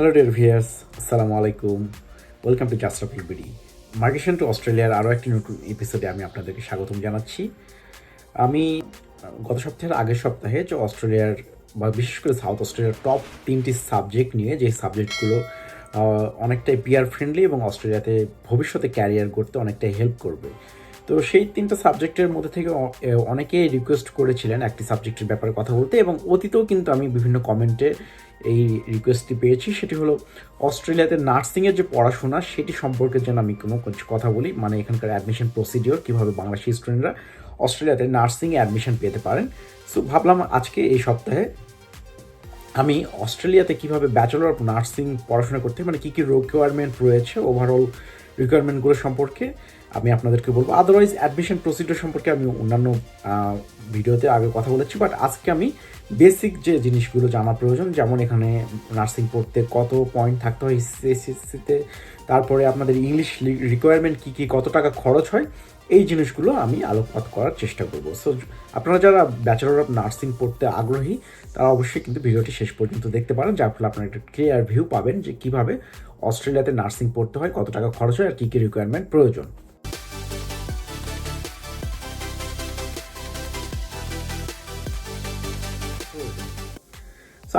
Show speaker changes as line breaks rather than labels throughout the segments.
Hello dear viewers আসসালামু আলাইকুম welcome to just BD migration to অস্ট্রেলিয়ার আরও একটি নতুন এপিসোডে আমি আপনাদেরকে স্বাগতম জানাচ্ছি। আমি গত সপ্তাহের আগের সপ্তাহে যে অস্ট্রেলিয়ার বা বিশেষ করে সাউথ অস্ট্রেলিয়ার টপ তিনটি সাবজেক্ট নিয়ে যে সাবজেক্টগুলো অনেকটাই পিয়ার ফ্রেন্ডলি এবং অস্ট্রেলিয়াতে ভবিষ্যতে ক্যারিয়ার করতে অনেকটাই হেল্প করবে। তো সেই তিনটা সাবজেক্টের মধ্যে থেকে অনেকেই রিকোয়েস্ট করেছিলেন একটি সাবজেক্টের ব্যাপারে কথা বলতে এবং অতীতেও কিন্তু আমি বিভিন্ন কমেন্টে এই রিকোয়েস্টটি পেয়েছি। সেটি হলো, অস্ট্রেলিয়াতে নার্সিংয়ের যে পড়াশোনা, সেটি সম্পর্কে যেন আমি কোনো কথা বলি মানে এখানকার অ্যাডমিশন প্রসিডিওর কীভাবে বাংলাদেশি স্টুডেন্টরা অস্ট্রেলিয়াতে নার্সিংয়ে অ্যাডমিশন পেতে পারেন। সো ভাবলাম আজকে এই সপ্তাহে আমি অস্ট্রেলিয়াতে কীভাবে ব্যাচেলর অফ নার্সিং পড়াশোনা করতে মানে কী কী রিকোয়ারমেন্ট রয়েছে ওভারঅল রিকোয়ারমেন্টগুলো সম্পর্কে আমি আপনাদেরকে বলব। আদারওয়াইজ অ্যাডমিশন প্রসিডিওর সম্পর্কে আমি অন্যান্য ভিডিওতে আগে কথা বলেছি বাট আজকে আমি বেসিক যে জিনিসগুলো জানা প্রয়োজন, যেমন এখানে নার্সিং পড়তে কত পয়েন্ট থাকতে হয় এসএসসিতে তারপরে আপনাদের ইংলিশ রিকোয়ারমেন্ট কী কী, কত টাকা খরচ হয়, এই জিনিসগুলো আমি আলোকপাত করার চেষ্টা করব। সো আপনারা যারা ব্যাচেলর অফ নার্সিং পড়তে আগ্রহী, তারা অবশ্যই কিন্তু ভিডিওটি শেষ পর্যন্ত দেখতে পারেন, যার ফলে আপনারা একটা ক্লিয়ার ভিউ পাবেন যে কীভাবে অস্ট্রেলিয়াতে নার্সিং পড়তে হয় কত টাকা খরচ হয় আর কী কী রিকোয়ারমেন্ট প্রয়োজন।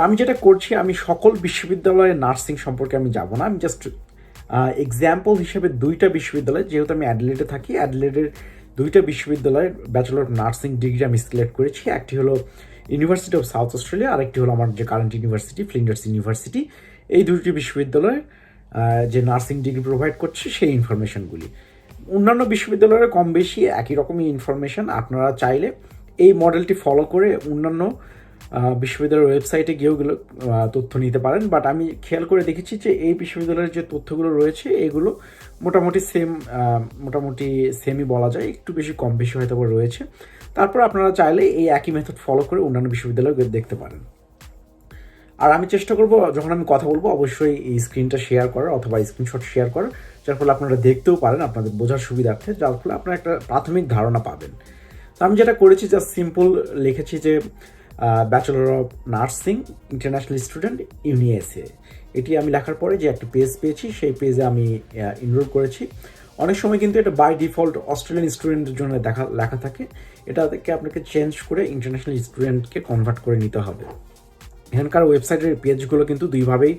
আমি যেটা করছি আমি সকল বিশ্ববিদ্যালয়ে নার্সিং সম্পর্কে আমি যাব না আমি জাস্ট এক্সাম্পল হিসেবে দুইটা বিশ্ববিদ্যালয় যেহেতু আমি অ্যাডলেটে থাকি অ্যাডলেটের দুইটা বিশ্ববিদ্যালয়ের ব্যাচেলর অফ নার্সিং ডিগ্রি আমি সিলেক্ট করেছি একটি হলো ইউনিভার্সিটি অফ সাউথ অস্ট্রেলিয়া আরেকটি হলো আমার যে কারেন্ট ইউনিভার্সিটি ফ্লিন্ডার্স ইউনিভার্সিটি এই দুটি বিশ্ববিদ্যালয়ে আহ, যে নার্সিং ডিগ্রি প্রোভাইড করছে, সেই ইনফরমেশনগুলি। অন্যান্য বিশ্ববিদ্যালয়ে কম বেশি একই রকমই ইনফরমেশন, আপনারা চাইলে এই মডেলটি ফলো করে অন্যান্য বিশ্ববিদ্যালয়ের ওয়েবসাইটে গিয়েও তথ্য নিতে পারেন। বাট আমি খেয়াল করে দেখেছি যে এই বিশ্ববিদ্যালয়ের যে তথ্যগুলো রয়েছে, এগুলো মোটামুটি সেম মোটামুটি সেমই বলা যায়। একটু বেশি, কম বেশি হয়তো রয়েছে। তারপর আপনারা চাইলে এই একই মেথড ফলো করে অন্যান্য বিশ্ববিদ্যালয় দেখতে পারেন। আর আমি চেষ্টা করব, যখন আমি কথা বলব, অবশ্যই এই স্ক্রিনটা শেয়ার করার অথবা স্ক্রিনশট শেয়ার করার, যার ফলে আপনারা দেখতেও পারেন, আপনাদের বোঝার সুবিধার্থে, যার ফলে আপনারা একটা প্রাথমিক ধারণা পাবেন। তো আমি যেটা করেছি জাস্ট সিম্পল লিখেছি যে bachelor of nursing international student UniSA এটি আমি লেখার পরে যে একটা পেজ পেয়েছি, সেই পেজে আমি ইনরোল করেছি। অনেক সময় কিন্তু এটা বাই ডিফল্ট অস্ট্রেলিয়ান স্টুডেন্টের জন্য দেখা, লেখা থাকে। এটাকে আপনাকে চেঞ্জ করে ইন্টারন্যাশনাল স্টুডেন্টকে কনভার্ট করে নিতে হবে। এখানকার ওয়েবসাইটের পেজগুলো কিন্তু দুইভাবেই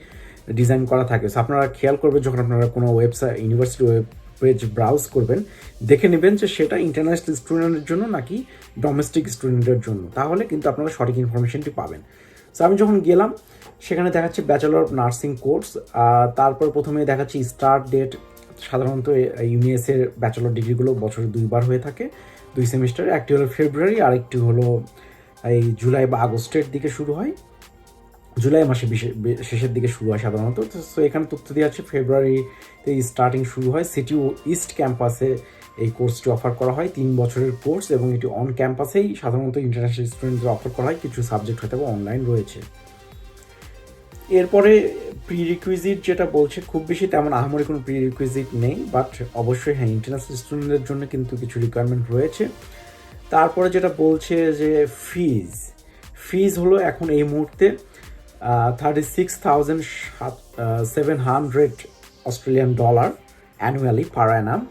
ডিজাইন করা থাকে। সো আপনারা খেয়াল করবেন যখন আপনারা কোনো website university web page browse করবেন, দেখে নেবেন যে সেটা ইন্টারন্যাশনাল স্টুডেন্টের জন্য নাকি ডোমেস্টিক স্টুডেন্টের জন্য। তাহলে কিন্তু আপনারা সঠিক ইনফরমেশনটি পাবেন। সো আমি যখন গেলাম, সেখানে দেখাচ্ছে ব্যাচেলর অফ নার্সিং কোর্স তারপর প্রথমে দেখাচ্ছে স্টার্ট ডেট সাধারণত ইউনিএসের ব্যাচেলর ডিগ্রিগুলো বছরে দুইবার হয়ে থাকে, দুই সেমিস্টারে একটি হলো ফেব্রুয়ারি আরেকটি হলো এই জুলাই বা আগস্টের দিকে শুরু হয়। জুলাই মাসে শেষের দিকে শুরু হয় সাধারণত। তো এখানে তথ্য দেওয়া আছে ফেব্রুয়ারিতে স্টার্টিং শুরু হয়। সিটি ও ইস্ট ক্যাম্পাসে এই কোর্সটি অফার করা হয়। তিন বছরের কোর্স এবং এটি অন ক্যাম্পাসেই সাধারণত ইন্টারন্যাশনাল স্টুডেন্টদের অফার করা হয়। কিছু সাবজেক্ট হয়তো অনলাইন রয়েছে। এরপরে প্রি রিকুইজিট যেটা বলছে, খুব বেশি তেমন আহামরি কোনো প্রি রিকুইজিট নেই বাট অবশ্যই হ্যাঁ ইন্টারন্যাশনাল স্টুডেন্টদের জন্য কিন্তু কিছু রিকোয়ারমেন্ট রয়েছে। তারপরে যেটা বলছে যে ফিজ ফিজ হলো এখন এই মুহূর্তে thirty six thousand seven hundred Australian dollar annually per annum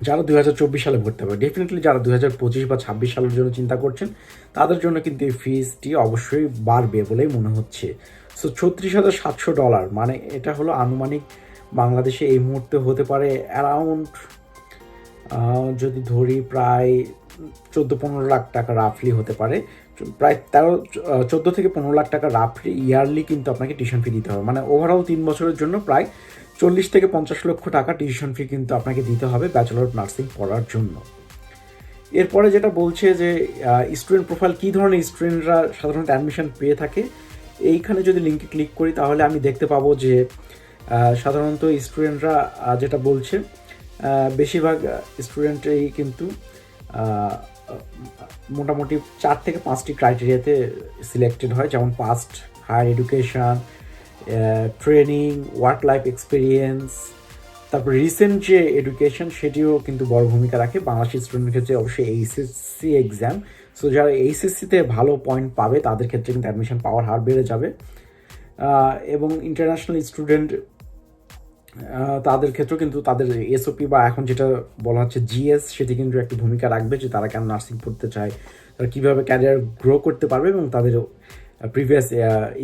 যারা দুই চব্বিশ সালে ভর্তি হবে ডেফিনেটলি যারা দুই পঁচিশ বা ছাব্বিশ সালের জন্য চিন্তা করছেন, তাদের জন্য কিন্তু এই ফিজটি অবশ্যই বাড়বে বলেই মনে হচ্ছে। সো ছত্রিশ হাজার সাতশো ডলার মানে এটা হলো আনুমানিক বাংলাদেশে এই মুহূর্তে হতে পারে অ্যারাউন্ড যদি ধরি প্রায় চোদ্দ পনেরো লাখ টাকা রাফলি হতে পারে। প্রায় তেরো চোদ্দ থেকে পনেরো লাখ টাকা রাফলি ইয়ারলি কিন্তু আপনাকে টিউশন ফি দিতে হবে। মানে ওভারঅল তিন বছরের জন্য প্রায় চল্লিশ থেকে পঞ্চাশ লক্ষ টাকা টিউশন ফি কিন্তু আপনাকে দিতে হবে ব্যাচেলর অফ নার্সিং পড়ার জন্য। এরপরে যেটা বলছে যে স্টুডেন্ট প্রোফাইল কী ধরনের স্টুডেন্টরা সাধারণত অ্যাডমিশন পেয়ে থাকে, এইখানে যদি লিঙ্কে ক্লিক করি তাহলে আমি দেখতে পাবো যে সাধারণত স্টুডেন্টরা যেটা বলছে বেশিরভাগ স্টুডেন্টই কিন্তু মোটামুটি চার থেকে পাঁচটি ক্রাইটেরিয়াতে সিলেক্টেড হয়, যেমন past higher education training work life experience তারপর রিসেন্ট যে এডুকেশন সেটিও কিন্তু বড় ভূমিকা রাখে। বাংলাদেশি স্টুডেন্টের ক্ষেত্রে অবশ্যই এইচএসসি এক্সাম সো যারা এইচএসসিতে ভালো পয়েন্ট পাবে, তাদের ক্ষেত্রে কিন্তু অ্যাডমিশন পাওয়ার হার বেড়ে যাবে। এবং ইন্টারন্যাশনাল স্টুডেন্ট তাদের ক্ষেত্রেও কিন্তু তাদের এসওপি বা এখন যেটা বলা হচ্ছে জিএস সেটি কিন্তু একটি ভূমিকা রাখবে যে তারা কেন নার্সিং পড়তে চায়, তারা কীভাবে ক্যারিয়ার গ্রো করতে পারবে এবং তাদের প্রিভিয়াস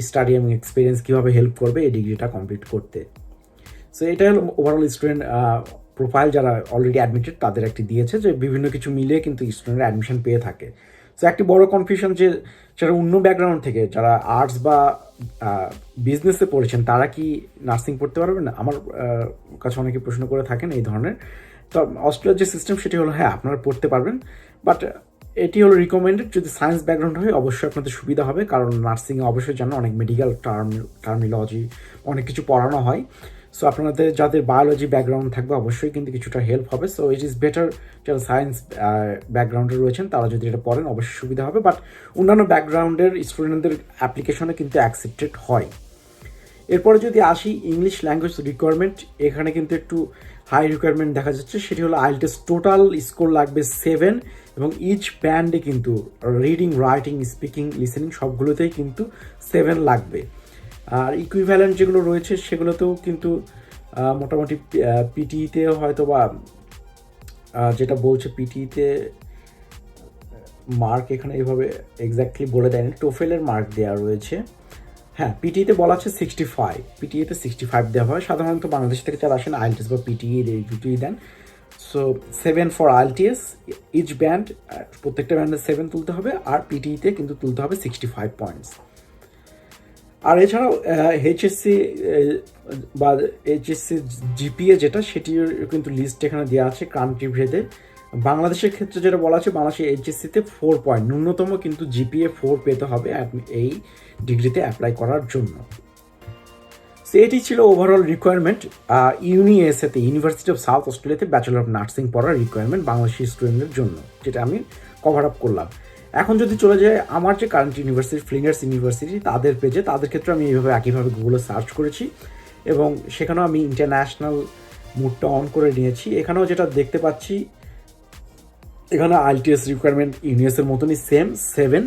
স্টাডি এবং এক্সপিরিয়েন্স কীভাবে হেল্প করবে, এই ডিগ্রিটা কমপ্লিট করতে। সো এটা হলো ওভারঅল স্টুডেন্ট প্রোফাইল যারা অলরেডি অ্যাডমিটেড তাদের একটি দিয়েছে যে বিভিন্ন কিছু মিলিয়ে কিন্তু স্টুডেন্টরা অ্যাডমিশন পেয়ে থাকে। সো একটি বড় কনফিউশন যে যারা অন্য ব্যাকগ্রাউন্ড থেকে, যারা আর্টস বা বিজনেসে পড়েছেন, তারা কি নার্সিং পড়তে পারবেন আমার কাছে অনেকে প্রশ্ন করে থাকেন এই ধরনের। তো অস্ট্রেলিয়ার যে সিস্টেম সেটি হলো হ্যাঁ আপনারা পড়তে পারবেন বাট এটি হলো রিকমেন্ডেড যদি সায়েন্স ব্যাকগ্রাউন্ড হয়, অবশ্যই আপনাদের সুবিধা হবে, কারণ নার্সিংয়ে অবশ্যই জানো অনেক মেডিকেল টার্ম টার্মিলজি অনেক কিছু পড়ানো হয়। সো আপনাদের যাদের বায়োলজি ব্যাকগ্রাউন্ড থাকবে, অবশ্যই কিন্তু কিছুটা হেল্প হবে। সো ইট ইজ বেটার যারা সায়েন্স ব্যাকগ্রাউন্ডে রয়েছেন, তারা যদি এটা পড়েন, অবশ্যই সুবিধা হবে। বাট অন্যান্য ব্যাকগ্রাউন্ডের স্টুডেন্টদের অ্যাপ্লিকেশনে কিন্তু অ্যাকসেপ্টেড হয়। এরপরে যদি আসি ইংলিশ ল্যাঙ্গুয়েজ রিকোয়ারমেন্ট এখানে কিন্তু একটু হাই রিকোয়ারমেন্ট দেখা যাচ্ছে। সেটি হলো আইএলটিএস টোটাল স্কোর লাগবে সেভেন এবং ইচ ব্যান্ডে কিন্তু রিডিং রাইটিং স্পিকিং লিসেনিং সবগুলোতেই কিন্তু সেভেন লাগবে। আর ইকুইভ্যালেন্ট যেগুলো রয়েছে সেগুলোতেও কিন্তু মোটামুটি পিটিতে হয়তো বা যেটা বলছে পিটিতে মার্ক এখানে এইভাবে এক্স্যাক্টলি বলে দেয়নি। টোফেলের মার্ক দেওয়া রয়েছে। হ্যাঁ পিটিতে বলা আছে সিক্সটি ফাইভ পিটিএতে সিক্সটি ফাইভ দেওয়া হয়। সাধারণত বাংলাদেশ থেকে যারা আসেন আইএলটিএস বা পিটিই এই দুটোই দেন। So seven for IELTS each band প্রত্যেকটা ব্যান্ডে সেভেন তুলতে হবে। আর পিটিইতে কিন্তু তুলতে হবে সিক্সটি ফাইভ পয়েন্টস আর এছাড়াও এইচএসসি বা এইচএসসি জিপিএ যেটা, সেটির কিন্তু লিস্ট এখানে দেওয়া আছে কান্ট্রি ভেদে বাংলাদেশের ক্ষেত্রে যেটা বলা আছে, বাংলাদেশে এইচএসসিতে ফোর পয়েন্ট ন্যূনতম কিন্তু জিপিএ ফোর পেতে হবে এই ডিগ্রিতে অ্যাপ্লাই করার জন্য। সো এটি ছিল ওভারঅল রিকোয়ারমেন্ট ইউনিএসএতে ইউনিভার্সিটি অফ সাউথ অস্ট্রেলিয়াতে ব্যাচেলর অফ নার্সিং পড়ার রিকোয়ারমেন্ট বাংলাদেশি স্টুডেন্টদের জন্য, যেটা আমি কভার আপ করলাম। এখন যদি চলে যায় আমার যে কারেন্ট ইউনিভার্সিটি ফ্লিঙ্গার্স ইউনিভার্সিটি তাদের পেজে তাদের ক্ষেত্রে আমি এইভাবে একইভাবে গুগলে সার্চ করেছি এবং সেখানেও আমি ইন্টারন্যাশনাল মুডটা অন করে নিয়েছি। এখানেও যেটা দেখতে পাচ্ছি, এখানে আইটিএস রিকোয়ারমেন্ট ইউনিএসের মতনই same seven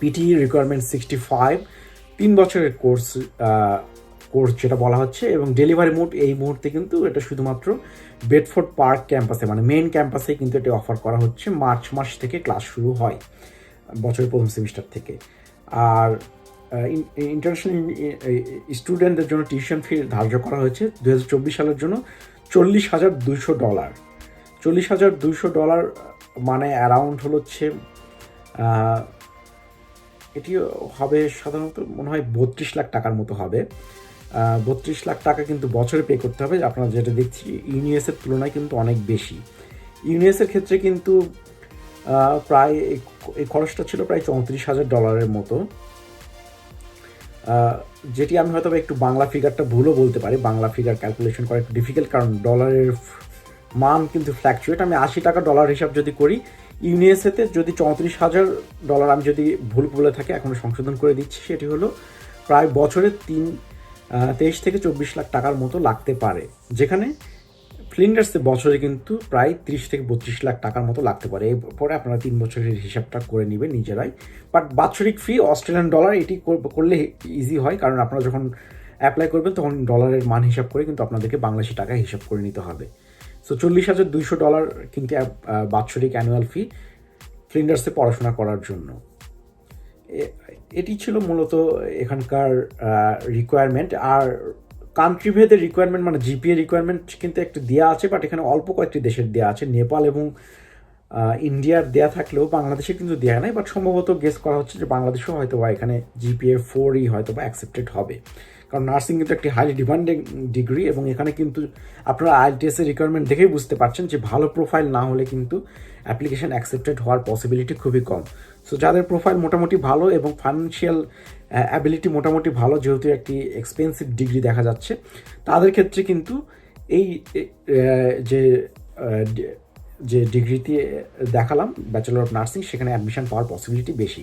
PTE requirement sixty five তিন বছরের কোর্স কোর্স যেটা বলা হচ্ছে এবং ডেলিভারি মোড, এই মুহূর্তে কিন্তু এটা শুধুমাত্র বেডফোর্ড পার্ক ক্যাম্পাসে মানে মেন ক্যাম্পাসে কিন্তু এটা অফার করা হচ্ছে। মার্চ মাস থেকে ক্লাস শুরু হয়, বছরের প্রথম সেমিস্টার থেকে। আর ইন্টারন্যাশনাল স্টুডেন্টদের জন্য টিউশন ফি ধার্য করা হয়েছে দু হাজার চব্বিশ সালের জন্য চল্লিশ হাজার দুশো ডলার চল্লিশ হাজার দুশো ডলার মানে অ্যারাউন্ড হলো হচ্ছে এটি হবে সাধারণত মনে হয় বত্রিশ লাখ টাকার মতো হবে। বত্রিশ লাখ টাকা কিন্তু বছরে পে করতে হবে। আপনারা যেটা দেখছি, ইউনিএসের তুলনায় কিন্তু অনেক বেশি। ইউনিএসের ক্ষেত্রে কিন্তু প্রায় এই- খরচটা ছিল প্রায় চৌত্রিশ হাজার ডলারের মতো। যেটি আমি হয়তো একটু বাংলা ফিগারটা ভুলও বলতে পারি, বাংলা ফিগার ক্যালকুলেশন করা একটু ডিফিকাল্ট কারণ ডলারের মান কিন্তু ফ্ল্যাকচুয়েট আমি আশি টাকা ডলার হিসাব যদি করি, ইউনিএসএতে যদি চৌত্রিশ হাজার ডলার আমি যদি ভুল বলে থাকি, এখন সংশোধন করে দিচ্ছি, সেটি হলো প্রায় বছরে তিন তেইশ থেকে চব্বিশ লাখ টাকার মতো লাগতে পারে। যেখানে ফ্লিন্ডার্সে বছরে কিন্তু প্রায় তিরিশ থেকে বত্রিশ লাখ টাকার মতো লাগতে পারে। এরপরে আপনারা তিন বছরের হিসাবটা করে নেবেন নিজেরাই। বাট বাৎসরিক ফি অস্ট্রেলিয়ান ডলার এটি কর- করলে ইজি হয়। কারণ আপনারা যখন অ্যাপ্লাই করবেন, তখন ডলারের মান হিসাব করে কিন্তু আপনাদেরকে বাংলাদেশি টাকা হিসাব করে নিতে হবে। সো চল্লিশ হাজার দুইশো ডলার কিন্তু বাৎসরিক অ্যানুয়াল ফি ফ্লিন্ডার্সে পড়াশোনা করার জন্য। এটি ছিল মূলত এখানকার রিকোয়ারমেন্ট আর কান্ট্রি ভেদের রিকোয়ারমেন্ট মানে জিপিএ রিকোয়ারমেন্ট কিন্তু একটু দেওয়া আছে বাট এখানে অল্প কয়েকটি দেশের দেওয়া আছে। নেপাল এবং ইন্ডিয়ার দেয়া থাকলেও বাংলাদেশে কিন্তু দেওয়া নাই বাট সম্ভবত গেস করা হচ্ছে যে বাংলাদেশেও হয়তো বা এখানে জিপিএ ফোরই হয়তো বা অ্যাকসেপ্টেড হবে। কারণ নার্সিং কিন্তু একটি হাইলি ডিমান্ডিং ডিগ্রি এবং এখানে কিন্তু আপনারা আইটিএস এর রিকোয়ারমেন্ট দেখেই বুঝতে পারছেন যে ভালো প্রোফাইল না হলে কিন্তু অ্যাপ্লিকেশন অ্যাকসেপ্টেড হওয়ার পসিবিলিটি খুবই কম। সো যাদের প্রোফাইল মোটামুটি ভালো এবং ফাইন্যান্সিয়াল অ্যাবিলিটি মোটামুটি ভালো, যেহেতু একটি এক্সপেন্সিভ ডিগ্রি দেখা যাচ্ছে, তাদের ক্ষেত্রে কিন্তু এই যে যে ডিগ্রিতে দেখালাম ব্যাচেলর অফ নার্সিং সেখানে অ্যাডমিশন পাওয়ার পসিবিলিটি বেশি।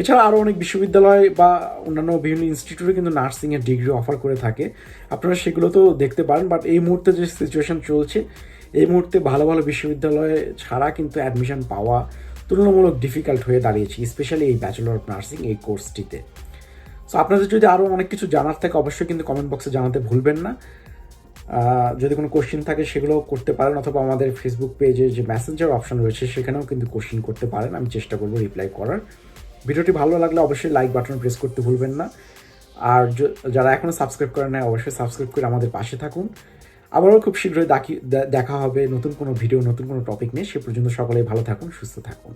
এছাড়া আরও অনেক বিশ্ববিদ্যালয় বা অন্যান্য বিভিন্ন ইনস্টিটিউটে কিন্তু নার্সিংয়ের ডিগ্রি অফার করে থাকে। আপনারা সেগুলো তো দেখতে পারেন বাট এই মুহূর্তে যে সিচুয়েশন চলছে, এই মুহূর্তে ভালো ভালো বিশ্ববিদ্যালয়ে ছাড়া কিন্তু অ্যাডমিশন পাওয়া তুলনামূলক ডিফিকাল্ট হয়ে দাঁড়িয়েছে স্পেশালি এই ব্যাচেলর অফ নার্সিং এই কোর্সটিতে সো আপনাদের যদি আরও অনেক কিছু জানার থাকে, অবশ্যই কিন্তু কমেন্ট বক্সে জানাতে ভুলবেন না। যদি কোনো কোশ্চিন থাকে সেগুলো করতে পারেন, অথবা আমাদের ফেসবুক পেজে যে মেসেঞ্জার অপশন রয়েছে, সেখানেও কিন্তু কোশ্চিন করতে পারেন, আমি চেষ্টা করব রিপ্লাই করার। ভিডিওটি ভালো লাগলে অবশ্যই লাইক বাটন প্রেস করতে ভুলবেন না। আর যারা এখনও সাবস্ক্রাইব করেন নাই, অবশ্যই সাবস্ক্রাইব করে আমাদের পাশে থাকুন। আবারও খুব শীঘ্রই দেখা হবে নতুন কোনো ভিডিও নতুন কোনো টপিক নিয়ে। সে পর্যন্ত সকলেই ভালো থাকুন, সুস্থ থাকুন।